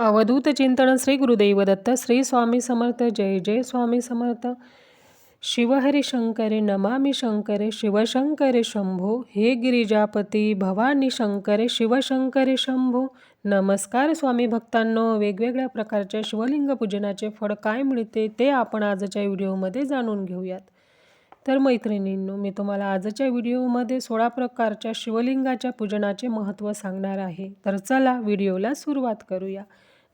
अवधूत चिंतन श्री गुरुदैव दत्त श्री स्वामी समर्थ जय जय स्वामी समर्थ. शिवहरी शंकरे नमामि शंकरे शिवशंकरे शंभो. हे गिरिजापती भवानी शंकरे शिवशंकरे शंभो. नमस्कार स्वामी भक्तांनो. वेगवेगळ्या प्रकारच्या शिवलिंग पूजनाचे फळ काय मिळते ते आपण आजच्या व्हिडिओमध्ये जाणून घेऊयात. तर मैत्रिणींनो मी तुम्हाला आजच्या व्हिडिओमध्ये सोळा प्रकारच्या शिवलिंगाच्या पूजनाचे महत्त्व सांगणार आहे. तर चला व्हिडिओला सुरुवात करूया.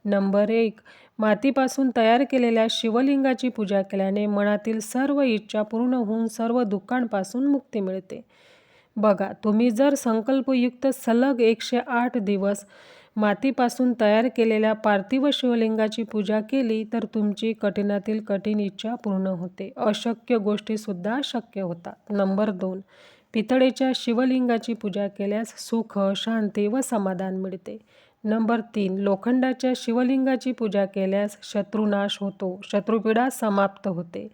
नंबर एक. मातीपासून तयार केलेल्या शिवलिंगाची पूजा केल्याने मनातील सर्व इच्छा पूर्ण होऊन सर्व दुःखांपासून मुक्ती मिळते. बघा तुम्ही जर संकल्पयुक्त सलग एकशे आठ दिवस मातीपासून तयार केलेल्या पार्थिव शिवलिंगाची पूजा केली तर तुमची कठीणातील कठीण इच्छा पूर्ण होते. अशक्य गोष्टीसुद्धा शक्य होतात. नंबर दोन. पितळेच्या शिवलिंगाची पूजा केल्यास सुख शांती व समाधान मिळते. नंबर तीन लोखंडाच्या शिवलिंगाची पूजा केल्यास शत्रुनाश होतो शत्रुपीडा समाप्त होते.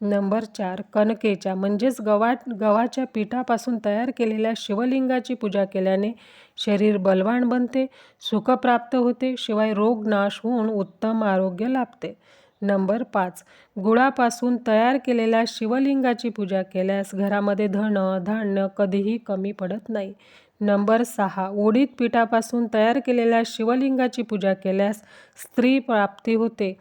नंबर चार कणकेच्या म्हणजेच गवा गव्हाच्या पिठापासून तयार केलेल्या शिवलिंगाची पूजा केल्याने शरीर बलवान बनते सुख प्राप्त होते शिवाय रोग नाश होऊन उत्तम आरोग्य लाभते. नंबर पाच गुळापासून तयार केलेल्या शिवलिंगाची पूजा केल्यास घरामध्ये धन धान्य कधीही कमी पडत नाही. नंबर सहा. उडीद पिठापासून तयार केलेल्या शिवलिंगाची पूजा केल्यास स्त्री प्राप्ती होते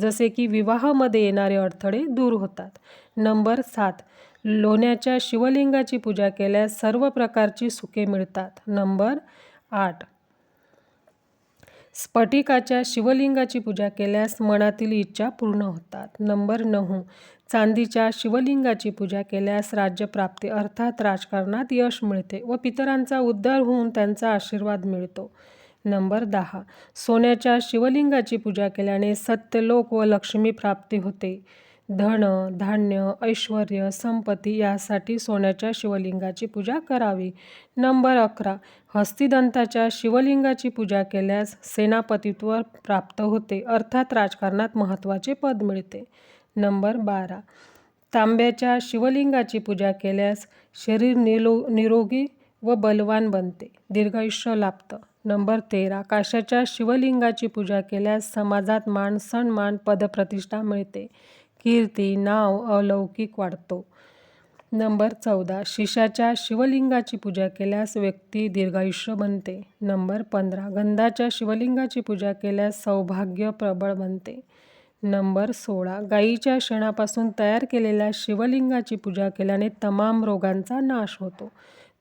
जसे की विवाहामध्ये येणारे अडथळे दूर होतात. नंबर सात. लोण्याच्या शिवलिंगाची पूजा केल्यास सर्व प्रकारची सुखे मिळतात. नंबर आठ. स्फटिकाच्या शिवलिंगाची पूजा केल्यास मनातील इच्छा पूर्ण होतात. नंबर नऊ. चांदीच्या शिवलिंगाची पूजा केल्यास राज्यप्राप्ती अर्थात राजकारणात यश मिळते व पितरांचा उद्धार होऊन त्यांचा आशीर्वाद मिळतो. नंबर दहा. सोन्याच्या शिवलिंगाची पूजा केल्याने सत्यलोक व लक्ष्मी प्राप्ती होते. धन धान्य ऐश्वर संपत्ती यासाठी सोन्याच्या शिवलिंगाची पूजा करावी. नंबर अकरा. हस्तिदंताच्या शिवलिंगाची पूजा केल्यास सेनापतित्व प्राप्त होते अर्थात राजकारणात महत्त्वाचे पद मिळते. नंबर बारा. तांब्याच्या शिवलिंगाची पूजा केल्यास शरीर निलो निरोगी व बलवान बनते दीर्घायुष्य लाभतं. नंबर तेरा. काशाच्या शिवलिंगाची पूजा केल्यास समाजात मान सन्मान पदप्रतिष्ठा मिळते. कीर्ती नाव अलौकिक वाढतो. नंबर चौदा. शिशाच्या शिवलिंगाची पूजा केल्यास व्यक्ती दीर्घायुष्य बनते. नंबर पंधरा. गंधाच्या शिवलिंगाची पूजा केल्यास सौभाग्य प्रबळ बनते. नंबर सोळा. गाईच्या शेणापासून तयार केलेल्या शिवलिंगाची पूजा केल्याने तमाम रोगांचा नाश होतो.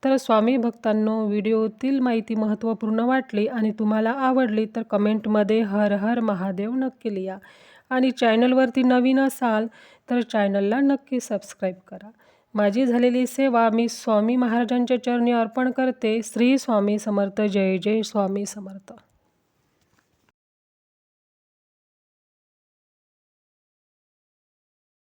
तर स्वामी भक्तांनो व्हिडिओतील माहिती महत्त्वपूर्ण वाटली आणि तुम्हाला आवडली तर कमेंटमध्ये हर हर महादेव नक्की लिहा. आणि चॅनलवरती नवीन असाल तर चॅनलला नक्की सबस्क्राईब करा. माझी झालेली सेवा मी स्वामी महाराजांच्या चरणी अर्पण करते. श्री स्वामी समर्थ. जय जय स्वामी समर्थ.